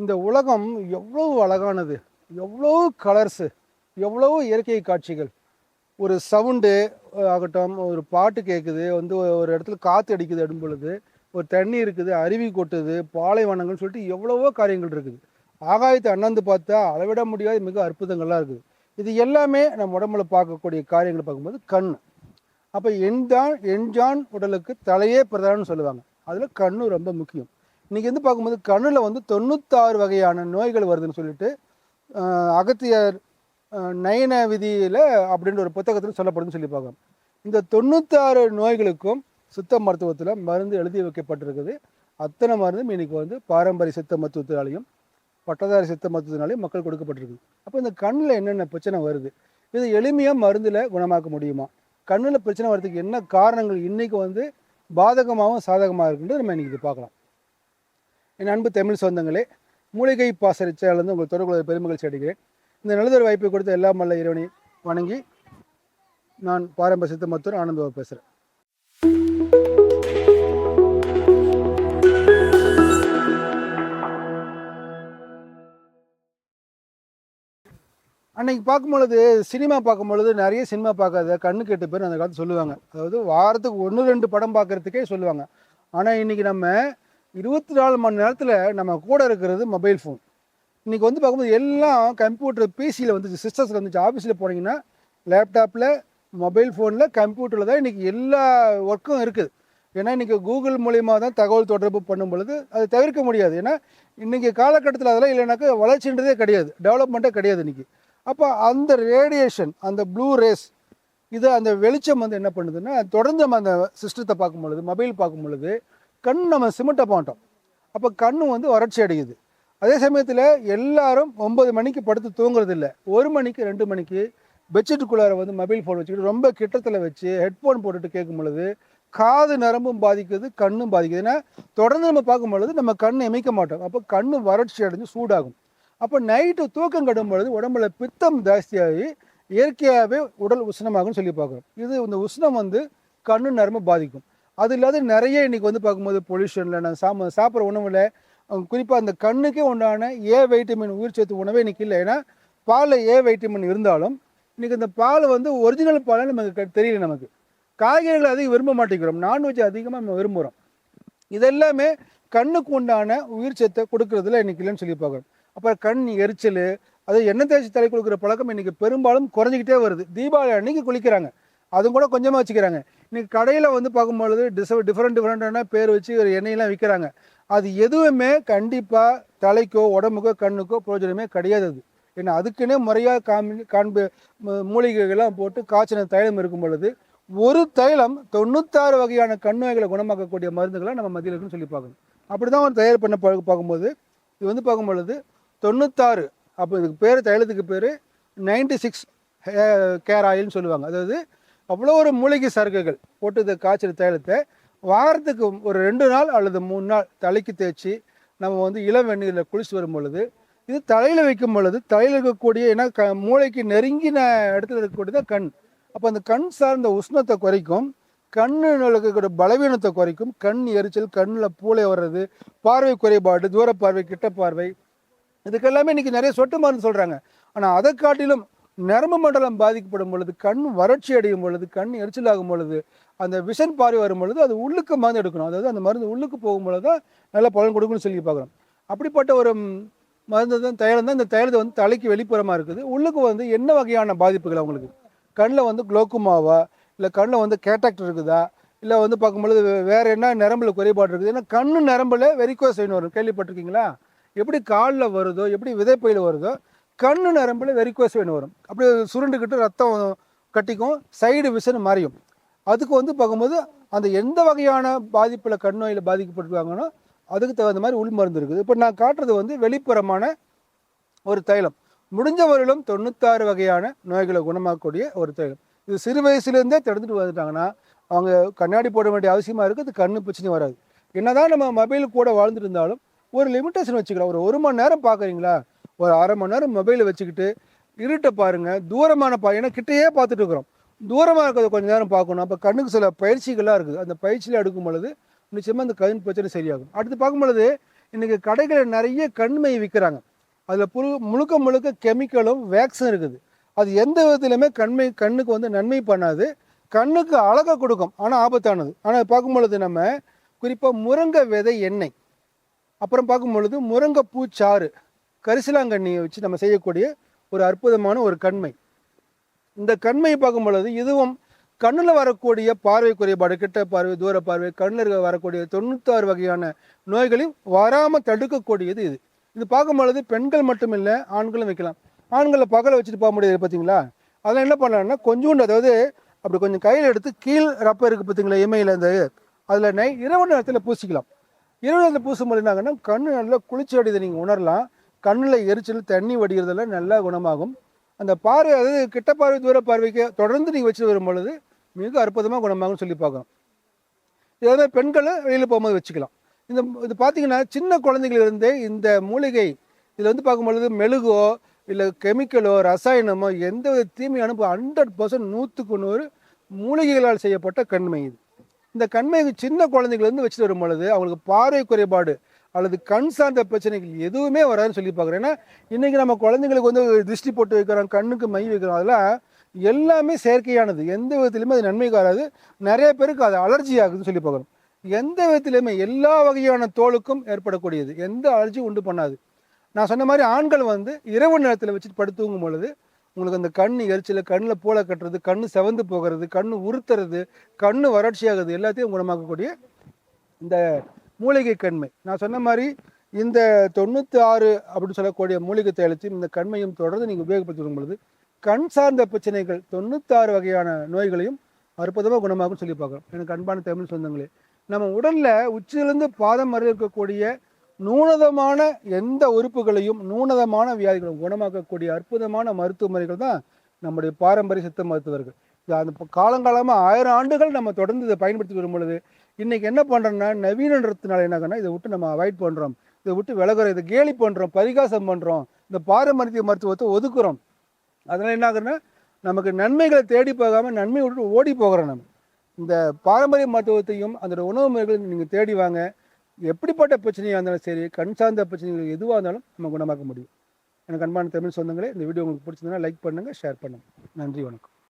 இந்த உலகம் எவ்வளோ அழகானது எவ்வளோ கலர்ஸு எவ்வளோ இயற்கை காட்சிகள். ஒரு சவுண்டு ஆகட்டும் ஒரு பாட்டு கேட்குது வந்து ஒரு இடத்துல காற்று அடிக்குது அடும் பொழுது ஒரு தண்ணி இருக்குது அருவி கொட்டுது பாலைவனங்கள்னு சொல்லிட்டு எவ்வளவோ காரியங்கள் இருக்குது. ஆகாயத்தை அண்ணாந்து பார்த்தா அளவிட முடியாத மிக அற்புதங்கள்லாம் இருக்குது. இது எல்லாமே நம்ம உடம்புல பார்க்கக்கூடிய காரியங்களை பார்க்கும்போது கண். அப்போ எண்தான் எண்ஜான் உடலுக்கு தலையே பிரதானம்னு சொல்லுவாங்க. அதில் கண்ணு ரொம்ப முக்கியம். இன்றைக்கி வந்து பார்க்கும்போது கண்ணில் வந்து தொண்ணூத்தாறு வகையான நோய்கள் வருதுன்னு சொல்லிட்டு அகத்தியர் நயன விதியில் அப்படின்ற ஒரு புத்தகத்தில் சொல்லப்படுதுன்னு சொல்லி பார்க்கலாம் இந்த தொண்ணூத்தாறு நோய்களுக்கும் சித்த மருத்துவத்தில் மருந்து எழுதி வைக்கப்பட்டிருக்குது. அத்தனை மருந்தும் இன்னைக்கு வந்து பாரம்பரிய சித்த மருத்துவத்தினாலையும் பட்டதாரி சித்த மருத்துவத்தினாலையும் மக்கள் கொடுக்கப்பட்டிருக்கு அப்போ இந்த கண்ணில் என்னென்ன பிரச்சனை வருது? இது எளிமையாக மருந்தில் குணமாக்க முடியுமா? கண்ணில் பிரச்சனை வர்றதுக்கு என்ன காரணங்கள் இன்றைக்கி வந்து பாதகமாகவும் சாதகமாக இருக்குன்றது நம்ம இன்னைக்கு இது பார்க்கலாம். என் அன்பு தமிழ் சொந்தங்களே மூலிகை பாசரிச்சாலேருந்து உங்கள் தொடர்புகளை பெருமகிழ்ச்சி அடைகிறேன். இந்த நல்லதொரு வாய்ப்பை கொடுத்த எல்லாம் வல்ல இறைவனை வணங்கி நான் பாரம்பரிய சித்த மத்தூர் ஆனந்தவா பேசுகிறேன் அன்னைக்கு பார்க்கும்பொழுது சினிமா பார்க்கும்பொழுது நிறைய சினிமா பார்க்காத கண்ணு கெட்டு பேர் அந்த காலத்து சொல்லுவாங்க. அதாவது வாரத்துக்கு ஒன்று ரெண்டு படம் பார்க்கறதுக்கே சொல்லுவாங்க. ஆனால் இன்னைக்கு நம்ம இருபத்தி நாலு மணி நேரத்தில் நம்ம கூட இருக்கிறது மொபைல் ஃபோன் இன்றைக்கி வந்து பார்க்கும்போது எல்லாம் கம்ப்யூட்டர் பிசியில் வந்துச்சு. சிஸ்டர்ஸில் வந்துச்சு. ஆஃபீஸில் போனீங்கன்னா லேப்டாப்பில் மொபைல் ஃபோனில் கம்ப்யூட்டரில் தான் இன்றைக்கி எல்லா ஒர்க்கும் இருக்குது. ஏன்னா இன்றைக்கி கூகுள் மூலியமாக தான் தகவல் தொடர்பு பண்ணும் பொழுது அது தவிர்க்க முடியாது. ஏன்னா இன்றைக்கி காலகட்டத்தில் அதெல்லாம் இல்லைனாக்கா வளர்ச்சின்றதே கிடையாது. டெவலப்மெண்ட்டே கிடையாது இன்றைக்கி அப்போ அந்த ரேடியேஷன் அந்த ப்ளூ ரேஸ் இது அந்த வெளிச்சம் வந்து என்ன பண்ணுதுன்னா தொடர்ந்து நம்ம அந்த சிஸ்டத்தை பார்க்கும் பொழுது மொபைல் பார்க்கும் பொழுது கண் நம்ம சிமிட்ட போட்டோம். அப்போ கண்ணு வந்து வறட்சி அடையுது. அதே சமயத்தில் எல்லாரும் ஒன்பது மணிக்கு படுத்து தூங்குறதில்ல. ஒரு மணிக்கு ரெண்டு மணிக்கு பெட்ஷீட்டுக்குள்ளார வந்து மொபைல் ஃபோன் வச்சுக்கிட்டு ரொம்ப கிட்டத்தில் வச்சு ஹெட்ஃபோன் போட்டுட்டு கேட்கும் பொழுது காது நரம்பும் பாதிக்குது கண்ணும் பாதிக்குது. ஏன்னா தொடர்ந்து நம்ம பார்க்கும் பொழுது நம்ம கண் இமைக்க மாட்டோம். அப்போ கண் வறட்சி அடைஞ்சு சூடாகும். அப்போ நைட்டு தூக்கம் கடும் பொழுது உடம்புல பித்தம் ஜாஸ்தியாகி இயற்கையாகவே உடல் உஷ்ணமாகும்னு சொல்லி பார்க்குறோம். இது இந்த உஷ்ணம் வந்து கண்ணு நரம்பு பாதிக்கும். அது இல்லாத நிறைய இன்னைக்கு வந்து பார்க்கும்போது பொல்யூஷனில் நான் சாம சாப்பிட்ற உணவில் குறிப்பாக அந்த கண்ணுக்கே உண்டான ஏ வைட்டமின் உயிர் சத்து உணவே இன்னைக்கு இல்லை. ஏன்னா பாலில் ஏ வைட்டமின் இருந்தாலும் இன்றைக்கி அந்த பால் வந்து ஒரிஜினல் பால் நமக்கு தெரியல நமக்கு. காய்கறிகளை அதிகம் விரும்ப மாட்டேங்கிறோம். நான்வெஜ் அதிகமாக நம்ம விரும்புகிறோம் இதெல்லாமே கண்ணுக்கு உண்டான உயிர் சத்தை கொடுக்கறதுல இன்னைக்கு இல்லைன்னு சொல்லி பார்க்குறோம் அப்புறம் கண் எரிச்சல் அது எண்ணெய் தேய்ச்சி தலை கொடுக்குற பழக்கம் இன்றைக்கி பெரும்பாலும் குறைஞ்சிக்கிட்டே வருது. தீபாவளி அன்னைக்கு குளிக்கிறாங்க. அதுவும் கூட கொஞ்சமாக வச்சுக்கிறாங்க. இன்றைக்கி கடையில் வந்து பார்க்கும்பொழுது டிச டிஃப்ரெண்ட் டிஃப்ரெண்ட்டான பேர் வச்சு ஒரு எண்ணெயெல்லாம் விற்கிறாங்க அது எதுவுமே கண்டிப்பாக தலைக்கோ உடம்புக்கோ கண்ணுக்கோ பிரயோஜனமே கிடையாது அது. ஏன்னா அதுக்குன்னே முறையாக காமி காண்பு மூலிகைகள்லாம் போட்டு காய்ச்சின தைலம் இருக்கும் பொழுது ஒரு தைலம் தொண்ணூத்தாறு வகையான கண் குணமாக்கக்கூடிய மருந்துகளை நம்ம மத்தியில் இருக்குன்னு சொல்லி பார்க்கணும். அப்படி தான் ஒரு தயார் பண்ண பார்க்கும்போது இது வந்து பார்க்கும் பொழுது தொண்ணூத்தாறு அப்போ இதுக்கு பேர் தைலத்துக்கு பேர் நைன்டி சிக்ஸ் கேர் ஆயில்னு சொல்லுவாங்க. அதாவது அவ்வளோ ஒரு மூலிகை சரக்குகள் போட்டு இந்த காய்ச்சல் தைலத்தை. வாரத்துக்கு ஒரு ரெண்டு நாள் அல்லது மூணு நாள் தலைக்கு தேய்ச்சி நம்ம வந்து இளம் வெந்நீரில் குளிச்சு வரும் பொழுது இது தலையில் வைக்கும் பொழுது தலையில் இருக்கக்கூடிய ஏன்னா க மூளைக்கு நெருங்கின இடத்துல இருக்கக்கூடியது கண். அப்போ அந்த கண் சார்ந்த உஷ்ணத்தை குறைக்கும். கண்ணுகளுக்கு இருக்கக்கூடிய பலவீனத்தை குறைக்கும். கண் எரிச்சல் கண்ணில் பூளை வர்றது பார்வை குறைபாடு தூர பார்வை கிட்ட பார்வை இதுக்கெல்லாமே இன்னைக்கு நிறைய சொட்டு மருந்து சொல்கிறாங்க ஆனால் அதை காட்டிலும் நரம்பு மண்டலம் பாதிக்கப்படும் பொழுது கண் வறட்சி அடையும் பொழுது கண் எரிச்சல் ஆகும் பொழுது அந்த விஷன் பாரி வரும் பொழுது அது உள்ளுக்கு மருந்து எடுக்கணும். அதாவது அந்த மருந்து உள்ளுக்கு போகும் பொழுது தான் நல்லா பலன் கொடுக்கும்னு சொல்லி பார்க்குறோம். அப்படிப்பட்ட ஒரு மருந்து தான் தைலம் தான். இந்த தைலத்தை வந்து தலைக்கு வெளிப்புறமாக இருக்குது. உள்ளுக்கு வந்து என்ன வகையான பாதிப்புகள் அவங்களுக்கு? கண்ணில் வந்து குளோக்குமாவா? இல்லை கண்ணில் வந்து கேட்டாக்ட் இருக்குதா? இல்லை வந்து பார்க்கும்பொழுது வேறு என்ன நரம்பில் குறைபாடு இருக்குது? ஏன்னா கண்ணு நரம்பில் வெரிகோஸ் செய்யணும் வரும். கேள்விப்பட்டிருக்கீங்களா? எப்படி காலில் வருதோ எப்படி விதைப்பையில் வருதோ கண்ணு நரம்புல வெரிக்கோஸ் வெயின் வரும். அப்படி சுருண்டுக்கிட்டு ரத்தம் கட்டிக்கும் சைடு விஷன் மறையும். அதுக்கு வந்து பார்க்கும்போது அந்த எந்த வகையான பாதிப்பில் கண் நோயில் பாதிக்கப்பட்டிருக்காங்கன்னா அதுக்கு தகுந்த மாதிரி உள் மருந்து இருக்குது. இப்போ நான் காட்டுறது வந்து வெளிப்புறமான ஒரு தைலம். முடிஞ்சவரையிலும் தொண்ணூத்தாறு வகையான நோய்களை குணமாக்கக்கூடிய ஒரு தைலம். இது சிறு வயசுலேருந்தே தடுத்துட்டு வந்துட்டாங்கன்னா அவங்க கண்ணாடி போட வேண்டிய அவசியமாக இருக்குது அது கண்ணு பிரச்சனை வராது. என்னதான் நம்ம மொபைல் கூட வாழ்ந்துட்டு இருந்தாலும் ஒரு லிமிட்டேஷன் வச்சுக்கலாம். ஒரு ஒரு மணி நேரம் பார்க்குறீங்களா? ஒரு அரை மணி நேரம் மொபைலை வச்சுக்கிட்டு இருட்டை பாருங்கள் தூரமான பா ஏன்னா கிட்டேயே பார்த்துட்டு இருக்கிறோம். தூரமாக இருக்கிறத கொஞ்ச நேரம் பார்க்கணும். அப்போ கண்ணுக்கு சில பயிற்சிகள்லாம் இருக்குது. அந்த பயிற்சியில் எடுக்கும் பொழுது நிச்சயமாக அந்த கண் பிரச்சனை சரியாகும். அடுத்து பார்க்கும் பொழுது இன்றைக்கி கடைகளில் நிறைய கண்மை விற்கிறாங்க. அதில் புழு முழுக்க முழுக்க கெமிக்கலும் வேக்ஸும் இருக்குது. அது எந்த விதத்துலையுமே கண்மை கண்ணுக்கு வந்து நன்மை பண்ணாது. கண்ணுக்கு அழகை கொடுக்கும். ஆனால் ஆபத்தானது. ஆனால் பார்க்கும் பொழுது நம்ம குறிப்பாக முருங்கை விதை எண்ணெய். அப்புறம் பார்க்கும் பொழுது முருங்கை பூச்சாறு. கரிசலாங்கண்ணியை வச்சு நம்ம செய்யக்கூடிய ஒரு அற்புதமான ஒரு கண்மை. இந்த கண்மையை பார்க்கும் பொழுது இதுவும் கண்ணில் வரக்கூடிய பார்வை குறைபாடு கிட்ட பார்வை தூர பார்வை கண்ணில் வரக்கூடிய தொண்ணூத்தாறு வகையான நோய்களையும் வராமல் தடுக்கக்கூடியது இது. இது பார்க்கும் பொழுது பெண்கள் மட்டும் இல்லை ஆண்களும் வைக்கலாம். ஆண்களை பகலை வச்சுட்டு போக முடியாது பார்த்தீங்களா அதெல்லாம் என்ன பண்ணலாம்னா கொஞ்சோண்டு அதாவது அப்படி கொஞ்சம் கையில் எடுத்து கீழ் ரப்ப இருக்குது பார்த்தீங்களா இமையில் அந்த அதில் நை இரவு நேரத்தில் பூசிக்கலாம். இரவு நேரத்தில் பூசும்போது என்னாங்கன்னா கண்ணு நல்லா குளிச்சு அடையதை நீங்கள் உணரலாம். கண்ணில் எரிச்சல் தண்ணி வடிகிறதெல்லாம் நல்லா குணமாகும். அந்த பார்வை அதாவது கிட்ட பார்வை தூர பார்வைக்கு தொடர்ந்து நீங்கள் வச்சுட்டு வரும் பொழுது மிக அற்புதமாக குணமாகும்னு சொல்லி பார்க்கணும். இதே பெண்களை வெளியில் போகும்போது வச்சுக்கலாம். இந்த இது பார்த்தீங்கன்னா சின்ன குழந்தைகளிலிருந்தே இந்த மூலிகை இதில் வந்து பார்க்கும்பொழுது மெழுகோ இல்லை கெமிக்கலோ ரசாயனமோ எந்த வித தீமையான ஹண்ட்ரட் பர்சன்ட் நூற்றுக்கு நூறு மூலிகைகளால் செய்யப்பட்ட கண்மை இது. இந்த கண்மை சின்ன குழந்தைங்கள்லேருந்து வச்சுட்டு வரும் பொழுது அவங்களுக்கு பார்வை குறைபாடு அல்லது கண் சார்ந்த பிரச்சனைகள் எதுவுமே வராதுன்னு சொல்லி பார்க்குறேன். ஏன்னா இன்றைக்கி நம்ம குழந்தைங்களுக்கு வந்து திருஷ்டி போட்டு வைக்கிறோம் கண்ணுக்கு மை வைக்கிறோம் அதெல்லாம் எல்லாமே செயற்கையானது. எந்த விதத்துலையுமே அது நன்மைக்கு வராது நிறைய பேருக்கு அது அலர்ஜி ஆகுதுன்னு சொல்லி பார்க்குறோம். எந்த விதத்துலையுமே எல்லா வகையான தோலுக்கும் ஏற்படக்கூடியது. எந்த அலர்ஜியும் உண்டு பண்ணாது. நான் சொன்ன மாதிரி ஆண்கள் வந்து இரவு நேரத்தில் வச்சுட்டு படுத்து தூங்கும் பொழுது உங்களுக்கு அந்த கண் எரிச்சல் கண்ணில் பூளை கட்டுறது கண் செவந்து போகிறது கண் உறுத்துறது கண்ணு வறட்சியாகுது எல்லாத்தையும் குணமாக்கக்கூடிய இந்த மூலிகை கண்மை நான் சொன்ன மாதிரி இந்த தொண்ணூற்றி ஆறு அப்படின்னு சொல்லக்கூடிய மூலிகை தைலத்தையும் இந்த கண்மையும் தொடர்ந்து நீங்கள் உபயோகப்படுத்தி வரும் பொழுது கண் சார்ந்த பிரச்சனைகள் தொண்ணூத்தாறு வகையான நோய்களையும் அற்புதமாக குணமாகும் சொல்லி பார்க்குறோம். எனக்கு அன்பான தமிழ் சொந்தங்களே நம்ம உடலில் உச்சியிலிருந்து பாதம் வரை இருக்கக்கூடிய நூனதமான எந்த உறுப்புகளையும் நூனதமான வியாதிகளையும் குணமாக்கக்கூடிய அற்புதமான மருத்துவ முறைகள் தான் நம்முடைய பாரம்பரிய சித்த மருத்துவர்கள். இது அந்த காலங்காலமாக ஆயிரம் ஆண்டுகள் நம்ம தொடர்ந்து இதை பயன்படுத்தி வரும் பொழுது இன்றைக்கி என்ன பண்ணுறோன்னா நவீனன்றதுனால என்ன இதை விட்டு நம்ம அவாய்ட் பண்ணுறோம் இதை விட்டு விலகிறோம் இதை கேலி பண்ணுறோம் பரிகாசம் பண்ணுறோம் இந்த பாரம்பரிய மருத்துவத்தை ஒதுக்குறோம். அதனால் என்ன ஆகுதுன்னா நமக்கு நன்மைகளை தேடி போகாமல் நன்மை விட்டு ஓடி போகிறோம் நம்ம. இந்த பாரம்பரிய மருத்துவத்தையும் அதோட உணவு முறைகளையும் நீங்கள் தேடி வாங்க. எப்படிப்பட்ட பிரச்சனையாக இருந்தாலும் சரி கண் சார்ந்த பிரச்சனைகள் எதுவாக இருந்தாலும் நம்ம குணமாக்க முடியும். எனக்கு அன்பான தமிழ் சொந்தங்களே இந்த வீடியோ உங்களுக்கு பிடிச்சிருந்தா லைக் பண்ணுங்கள் ஷேர் பண்ணுங்கள் நன்றி வணக்கம்.